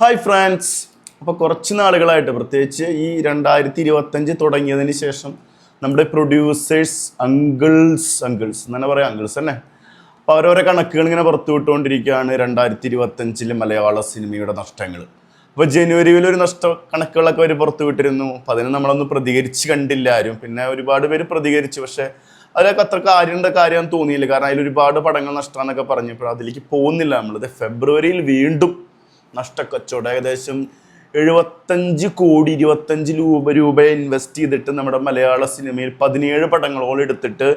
Hi France അപ്പോൾ കുറച്ച് നാളുകളായിട്ട് പ്രത്യേകിച്ച് ഈ രണ്ടായിരത്തി ഇരുപത്തഞ്ച് തുടങ്ങിയതിന് ശേഷം നമ്മുടെ പ്രൊഡ്യൂസേഴ്സ് അങ്കിൾസ് അങ്കിൾസ് എന്നാണ് പറയാം അങ്കിൾസ് തന്നെ. അപ്പോൾ അവരോരോ കണക്കുകൾ ഇങ്ങനെ പുറത്തുവിട്ടുകൊണ്ടിരിക്കുകയാണ് രണ്ടായിരത്തി ഇരുപത്തഞ്ചിലെ മലയാള സിനിമയുടെ നഷ്ടങ്ങൾ. അപ്പോൾ ജനുവരിയിൽ ഒരു നഷ്ട കണക്കുകളൊക്കെ അവർ പുറത്തുവിട്ടിരുന്നു അപ്പോൾ അതിന് നമ്മളൊന്നും പ്രതികരിച്ച് കണ്ടില്ല ആരും. പിന്നെ ഒരുപാട് പേര് പ്രതികരിച്ചു. പക്ഷേ അതിലൊക്കെ അത്ര കാര്യമുണ്ട് കാര്യം തോന്നിയില്ല. കാരണം അതിൽ ഒരുപാട് പടങ്ങൾ നഷ്ടമാണെന്നൊക്കെ പറഞ്ഞപ്പോൾ അതിലേക്ക് പോകുന്നില്ല നമ്മളിത് ഫെബ്രുവരിയിൽ വീണ്ടും നഷ്ടക്കച്ചവടം. ഏകദേശം എഴുപത്തഞ്ച് കോടി ഇരുപത്തഞ്ച് രൂപ രൂപ ഇൻവെസ്റ്റ് ചെയ്തിട്ട് നമ്മുടെ മലയാള സിനിമയിൽ പതിനേഴ് പടങ്ങളോളം എടുത്തിട്ട്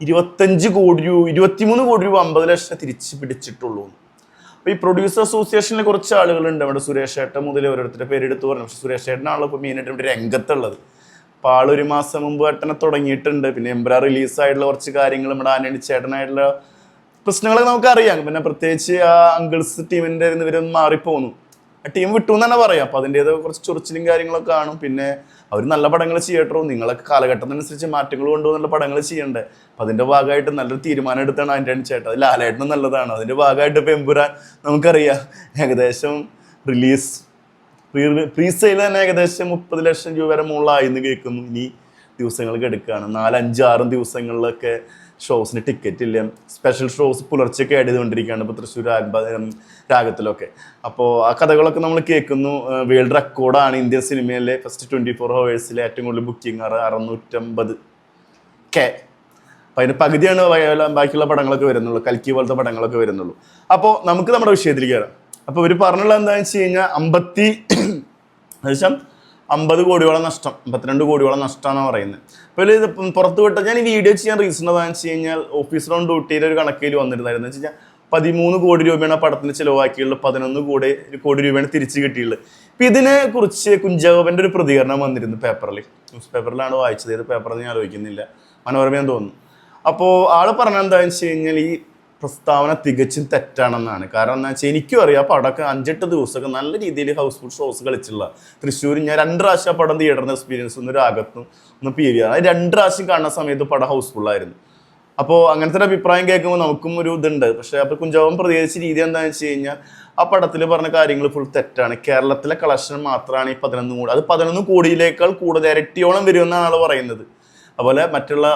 ഇരുപത്തഞ്ച് കോടി രൂപ ഇരുപത്തിമൂന്ന് കോടി രൂപ അമ്പത് ലക്ഷം തിരിച്ച് പിടിച്ചിട്ടുള്ളൂ. അപ്പോൾ ഈ പ്രൊഡ്യൂസർ അസോസിയേഷനിൽ കുറച്ച് ആളുകളുണ്ട്. നമ്മുടെ സുരേഷ് ഏട്ടൻ മുതൽ ഓരോരുത്തരുടെ പേരെടുത്ത് പറഞ്ഞു. പക്ഷേ സുരേഷ് ഏട്ടനാണല്ലോ ഇപ്പോൾ മെയിനായിട്ട് ഇവിടെ രംഗത്തുള്ളത്. അപ്പോൾ ആളൊരു മാസം മുമ്പ് ഏട്ടനെ തുടങ്ങിയിട്ടുണ്ട്. പിന്നെ എംബ്രാ റിലീസായിട്ടുള്ള കുറച്ച് കാര്യങ്ങൾ നമ്മുടെ ആനണി ചേട്ടനായിട്ടുള്ള പ്രശ്നങ്ങളൊക്കെ നമുക്കറിയാം. പിന്നെ പ്രത്യേകിച്ച് ആ അങ്കിൾസ് ടീമിന്റെ ഇവരൊന്നും മാറിപ്പോന്നു. ആ ടീം വിട്ടു എന്ന് തന്നെ പറയാം. അപ്പൊ അതിന്റേത് കുറച്ച് ചൊറിച്ചിലും കാര്യങ്ങളൊക്കെ കാണും. പിന്നെ അവർ നല്ല പടങ്ങൾ ചെയ്യട്ടോ. നിങ്ങളൊക്കെ കാലഘട്ടത്തിനനുസരിച്ച് മാറ്റങ്ങൾ കൊണ്ടുവന്നുള്ള പടങ്ങൾ ചെയ്യണ്ടേ. അപ്പം അതിന്റെ ഭാഗമായിട്ട് നല്ലൊരു തീരുമാനം എടുത്താണ് അതിന്റെ ചേട്ടൻ. അത് ലാലേട്ടനും നല്ലതാണ്. അതിന്റെ ഭാഗമായിട്ട് പെമ്പുരാൻ നമുക്കറിയാം. ഏകദേശം റിലീസ് പ്രീ പ്രീ സെയിൽ തന്നെ ഏകദേശം മുപ്പത് ലക്ഷം രൂപ വരെ മുകളിലായി എന്ന് കേൾക്കുന്നു. ഇനി ദിവസങ്ങൾക്ക് എടുക്കുകയാണ്. നാലഞ്ച് ആറും ദിവസങ്ങളിലൊക്കെ ഷോസിന് ടിക്കറ്റ് ഇല്ല. സ്പെഷ്യൽ ഷോസ് പുലർച്ചെയൊക്കെ ആഡ് ചെയ്തുകൊണ്ടിരിക്കുകയാണ് ഇപ്പോൾ തൃശ്ശൂർ രാഗ രാഗത്തിലൊക്കെ. അപ്പോൾ ആ കഥകളൊക്കെ നമ്മൾ കേൾക്കുന്നു. വേൾഡ് റെക്കോർഡാണ് ഇന്ത്യൻ സിനിമയിലെ ഫസ്റ്റ് ട്വന്റി ഫോർ ഹവേഴ്സിലെ ഏറ്റവും കൂടുതൽ ബുക്കിംഗ് അറുന്നൂറ്റമ്പത് കെ അപ്പം അതിന്റെ പകുതിയാണ് ബാക്കിയുള്ള പടങ്ങളൊക്കെ വരുന്നുള്ളൂ. കൽക്കി പോലത്തെ പടങ്ങളൊക്കെ വരുന്നുള്ളൂ. അപ്പോൾ നമുക്ക് നമ്മുടെ വിഷയത്തിലേക്ക് വരാം. അപ്പോൾ ഇവർ പറഞ്ഞുള്ള എന്താണെന്ന് വെച്ച് കഴിഞ്ഞാൽ അമ്പത്തി ഏകദേശം അമ്പത് കോടിയോളം നഷ്ടം അമ്പത്തിരണ്ട് കോടിയോളം നഷ്ടമാണെന്ന് പറയുന്നത്. അപ്പോൾ ഇത് പുറത്ത് വിട്ട ഞാൻ ഈ വീഡിയോ ചെയ്യാൻ റീസൺ എന്താണെന്ന് വെച്ച് കഴിഞ്ഞാൽ ഓഫീസർ ഓൺ ഡ്യൂട്ടിയുടെ ഒരു കണക്കിൽ വന്നിരുന്നായിരുന്നു. വെച്ച് കഴിഞ്ഞാൽ പതിമൂന്ന് കോടി രൂപയാണ് പടത്തിന് ചിലവാക്കിയുള്ളത് പതിനൊന്ന് കോടി കോടി രൂപയാണ് തിരിച്ചു കിട്ടിയുള്ളത് ഇപ്പം ഇതിനെ കുറിച്ച് കുഞ്ചാകോപന്റെ ഒരു പ്രതികരണം വന്നിരുന്നു പേപ്പറിൽ ന്യൂസ് പേപ്പറിലാണ് വായിച്ചത് ഏത് പേപ്പറിൽ ഞാൻ ആലോചിക്കുന്നില്ല. മനോരമയെന്ന് തോന്നുന്നു. അപ്പോൾ ആൾ പറഞ്ഞത് എന്താണെന്ന് വെച്ച് കഴിഞ്ഞാൽ ഈ പ്രസ്താവന തികച്ചും തെറ്റാണെന്നാണ്. കാരണം എന്താ വെച്ചാൽ എനിക്കും അറിയാം പടമൊക്കെ അഞ്ചെട്ട് ദിവസമൊക്കെ നല്ല രീതിയിൽ ഹൗസ് ഫുൾ ഷോസ് കളിച്ചുള്ള തൃശ്ശൂർ ഞാൻ രണ്ട് പ്രാവശ്യം ആ പടം തിയേറ്ററിന് എക്സ്പീരിയൻസ് ഒന്ന് രാഗത്തും ഒന്ന് പി വി രണ്ട് പ്രാവശ്യം കാണുന്ന സമയത്ത് പടം ഹൗസ്ഫുൾ ആയിരുന്നു. അപ്പോൾ അങ്ങനത്തെ ഒരു അഭിപ്രായം കേൾക്കുമ്പോൾ നമുക്കും ഒരു ഇതുണ്ട്. പക്ഷേ അപ്പോൾ കുഞ്ചാവൻ പ്രതികരിച്ച രീതി എന്താണെന്ന് വെച്ച് കഴിഞ്ഞാൽ ആ പടത്തിൽ പറഞ്ഞ കാര്യങ്ങൾ ഫുൾ തെറ്റാണ്. കേരളത്തിലെ കളക്ഷൻ മാത്രമാണ് ഈ പതിനൊന്ന് കോടി അത് പതിനൊന്ന് കോടിയിലേക്കാൾ കൂടുതൽ ഇരട്ടിയോളം വരുമെന്നാണ് ആൾ പറയുന്നത്. അതുപോലെ മറ്റുള്ള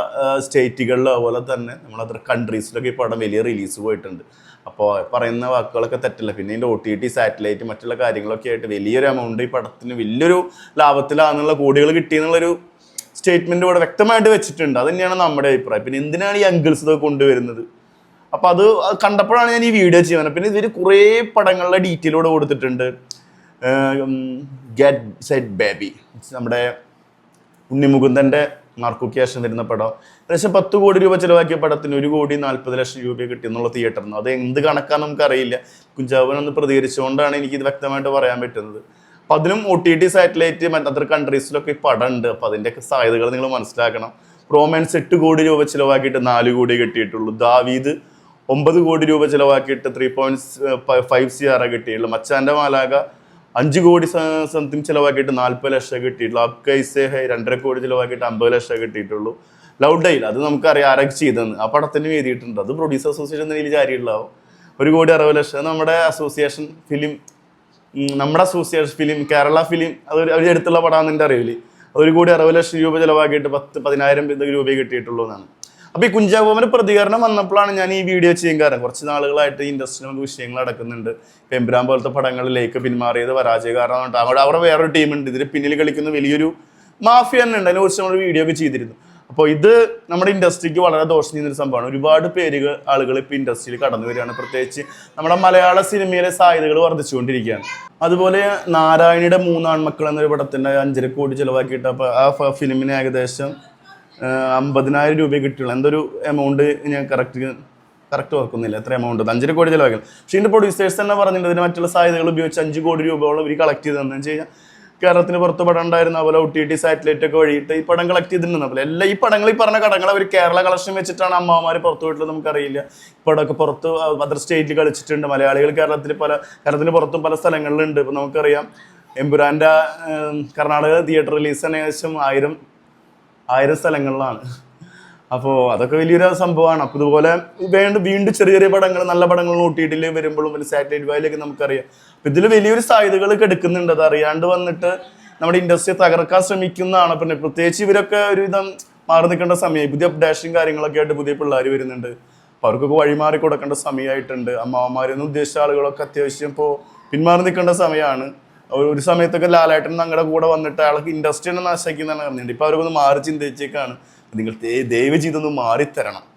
സ്റ്റേറ്റുകളിലും അതുപോലെ തന്നെ നമ്മൾ അത്ര കൺട്രീസിലൊക്കെ ഈ പടം വലിയ റിലീസ് പോയിട്ടുണ്ട്. അപ്പോൾ പറയുന്ന വാക്കുകളൊക്കെ തെറ്റല്ല. പിന്നെ ഇതിന്റെ ഒ ടി ടി സാറ്റലൈറ്റ് മറ്റുള്ള കാര്യങ്ങളൊക്കെ ആയിട്ട് വലിയൊരു എമൗണ്ട് ഈ പടത്തിന് വലിയൊരു ലാഭത്തിലാണെന്നുള്ള കോടികൾ കിട്ടിയെന്നുള്ളൊരു സ്റ്റേറ്റ്മെന്റ് ഇവിടെ വ്യക്തമായിട്ട് വെച്ചിട്ടുണ്ട്. അത് തന്നെയാണ് നമ്മുടെ അഭിപ്രായം. പിന്നെ എന്തിനാണ് ഈ അങ്കിൾസ് ഇതൊക്കെ കൊണ്ടുവരുന്നത്? അപ്പോൾ അത് കണ്ടപ്പോഴാണ് ഞാൻ ഈ വീഡിയോ ചെയ്യുന്നത്. പിന്നെ ഇതിൽ കുറേ പടങ്ങളുടെ ഡീറ്റെയിലൂടെ കൊടുത്തിട്ടുണ്ട്. ഗെറ്റ് സെറ്റ് ബേബി നമ്മുടെ ഉണ്ണിമുകുന്ദന്റെ മാർക്കുക്കേഷൻ തരുന്ന പടം. ഏകദേശം പത്ത് കോടി രൂപ ചിലവാക്കിയ പടത്തിന് ഒരു കോടി നാൽപ്പത് ലക്ഷം രൂപ കിട്ടി എന്നുള്ള തിയേറ്റർ അത് എന്ത് കണക്കാന്ന് നമുക്കറിയില്ല. കുഞ്ചാവൻ ഒന്ന് പ്രതികരിച്ചുകൊണ്ടാണ് എനിക്കിത് വ്യക്തമായിട്ട് പറയാൻ പറ്റുന്നത്. അപ്പം അതിലും ഒ ടി ടി സാറ്റലൈറ്റ് മറ്റത്ര കൺട്രീസിലൊക്കെ ഈ പടം ഉണ്ട് അപ്പം അതിന്റെയൊക്കെ സാധ്യതകൾ നിങ്ങൾ മനസ്സിലാക്കണം. റോമാൻസ് എട്ട് കോടി രൂപ ചിലവാക്കിയിട്ട് നാല് കോടി കിട്ടിയിട്ടുള്ളൂ. ദാവീദ് ഒമ്പത് കോടി രൂപ ചിലവാക്കിയിട്ട് ത്രീ പോയിന്റ് ഫൈവ് സി ആറാണ് കിട്ടിയിട്ടുള്ളൂ. മച്ചാന്റെ മാലാക അഞ്ച് കോടി സംതിങ് ചിലവാക്കിയിട്ട് നാൽപ്പത് ലക്ഷം കിട്ടിയിട്ടുള്ളൂ. അബ് കൈസേ ഹൈ രണ്ടര കോടി ചിലവാക്കിയിട്ട് അമ്പത് ലക്ഷം കിട്ടിയിട്ടുള്ളൂ. ലവ് ഡൈൽ അത് നമുക്കറിയാം ആരൊക്കെ ചെയ്തെന്ന് ആ പടത്തിന് എഴുതിയിട്ടുണ്ട്. അത് പ്രൊഡ്യൂസർ അസോസിയേഷൻ നിലയിൽ ജാരിയുള്ളതാവും ഒരു കോടി അറുപത് ലക്ഷം. നമ്മുടെ അസോസിയേഷൻ ഫിലിം നമ്മുടെ അസോസിയേഷൻ ഫിലിം കേരള ഫിലിം അത് അവർ എടുത്തുള്ള പടമാണെന്ന് എന്റെ ഒരു കോടി അറുപത് ലക്ഷം രൂപ ചിലവാക്കിയിട്ട് പത്ത് പതിനായിരം രൂപ കിട്ടിയിട്ടുള്ളൂ എന്നാണ്. അപ്പോൾ ഈ കുഞ്ചാകോമന്റെ പ്രതികരണം വന്നപ്പോഴാണ് ഞാൻ ഈ വീഡിയോ ചെയ്യാൻ കാരണം. കുറച്ച് നാളുകളായിട്ട് ഇൻഡസ്ട്രിയിൽ നമുക്ക് വിഷയങ്ങൾ നടക്കുന്നുണ്ട്. ഇപ്പം പോലത്തെ പടങ്ങളിലേക്ക് പിന്മാറിയത് പരാജയ പരാജയകാരണമായിട്ട് അവിടെ അവിടെ വേറൊരു ടീമുണ്ട് ഇതിന് പിന്നിൽ കളിക്കുന്ന വലിയൊരു മാഫിയ തന്നെ ഉണ്ട്. അതിനെക്കുറിച്ച് നമ്മൾ വീഡിയോ ഒക്കെ ചെയ്തിരുന്നു. അപ്പോൾ ഇത് നമ്മുടെ ഇൻഡസ്ട്രിക്ക് വളരെ ദോഷം ചെയ്യുന്നൊരു സംഭവമാണ്. ഒരുപാട് പേരുകൾ ആളുകൾ ഇപ്പോൾ ഇൻഡസ്ട്രിയിൽ കടന്നു വരികയാണ്. പ്രത്യേകിച്ച് നമ്മുടെ മലയാള സിനിമയിലെ സാധ്യതകൾ വർദ്ധിച്ചുകൊണ്ടിരിക്കുകയാണ്. അതുപോലെ നാരായണിയുടെ മൂന്നാൺമക്കൾ എന്നൊരു പടത്തിന്റെ അഞ്ചര കോടി ചിലവാക്കിയിട്ട് അപ്പോൾ ആ ഫിലിമിനെ ഏകദേശം അമ്പതിനായിരം രൂപ കിട്ടുള്ളൂ എന്തൊരു എമൗണ്ട് ഞാൻ കറക്റ്റ് കറക്റ്റ് ഓർക്കുന്നില്ല എത്ര എമൗണ്ട് അഞ്ചര കോടി ചിലവാക്കി. പക്ഷേ ഇതിന്റെ പ്രൊഡ്യൂസേഴ്സ് തന്നെ പറഞ്ഞിട്ടുണ്ട് ഇതിന് മറ്റുള്ള സാധ്യതകൾ ഉപയോഗിച്ച് അഞ്ച് കോടി രൂപയോളം ഇവർ കളക്ട് ചെയ്തതെന്ന് വെച്ച് കഴിഞ്ഞാൽ കേരളത്തിന് പുറത്ത് പടം ഉണ്ടായിരുന്ന പോലെ ഒ ടി ടി സാറ്റലൈറ്റ് ഒക്കെ വഴിയിട്ട് ഈ പടം കളക്ട് ചെയ്തിട്ടുണ്ട് അപ്പോൾ എല്ലാ ഈ പടങ്ങൾ ഈ പറഞ്ഞ കടങ്ങൾ അവർ കേരള കളക്ഷൻ വെച്ചിട്ടാണ് അമ്മമാർ പുറത്ത് വീട്ടിൽ നമുക്കറിയില്ല. പടമൊക്കെ പുറത്ത് അതർ സ്റ്റേറ്റിൽ കളിച്ചിട്ടുണ്ട്. മലയാളികൾ കേരളത്തിൽ പല കേരളത്തിന് പുറത്തും പല സ്ഥലങ്ങളിലുണ്ട്. ഇപ്പം നമുക്കറിയാം എമ്പുരാന്റെ കർണാടക തിയേറ്റർ റിലീസ് തന്നെ ഏകദേശം ആയിരം ആയിരം സ്ഥലങ്ങളിലാണ്. അപ്പോൾ അതൊക്കെ വലിയൊരു സംഭവമാണ്. അപ്പോൾ ഇതുപോലെ വേണ്ട വീണ്ടും ചെറിയ ചെറിയ പടങ്ങൾ നല്ല പടങ്ങൾ നോട്ടിയിട്ടില്ലേ വരുമ്പോഴും വലിയ സാറ്റലൈറ്റ് വായിലൊക്കെ നമുക്കറിയാം. അപ്പം ഇതിൽ വലിയൊരു സാധ്യതകൾ എടുക്കുന്നുണ്ട്. അത് അറിയാണ്ട് വന്നിട്ട് നമ്മുടെ ഇൻഡസ്ട്രി തകർക്കാൻ ശ്രമിക്കുന്നതാണ്. പിന്നെ പ്രത്യേകിച്ച് ഇവരൊക്കെ ഒരുവിധം മാറി നിൽക്കേണ്ട സമയം പുതിയ അപ്ഡേഷനും കാര്യങ്ങളൊക്കെ ആയിട്ട് പുതിയ പിള്ളേർ വരുന്നുണ്ട്. അപ്പോൾ അവർക്കൊക്കെ വഴിമാറി കൊടുക്കേണ്ട സമയമായിട്ടുണ്ട്. അമ്മാവന്മാരെന്ന് ഉദ്ദേശിച്ച ആളുകളൊക്കെ അത്യാവശ്യം ഇപ്പോൾ പിന്മാറി നിൽക്കേണ്ട സമയമാണ്. ഒരു- സമയത്തൊക്കെ ലാലേട്ടൻ ഞങ്ങളുടെ കൂടെ വന്നിട്ട് അയാൾക്ക് ഇൻഡസ്ട്രി തന്നെ നശിക്കുന്നതാണ് പറഞ്ഞിട്ടുണ്ട്. ഇപ്പൊ അവർക്കൊന്ന് മാറി ചിന്തിച്ചേക്കാണ്. നിങ്ങൾ ദൈവ ദയവ് ചെയ്തൊന്ന് മാറിത്തരണം.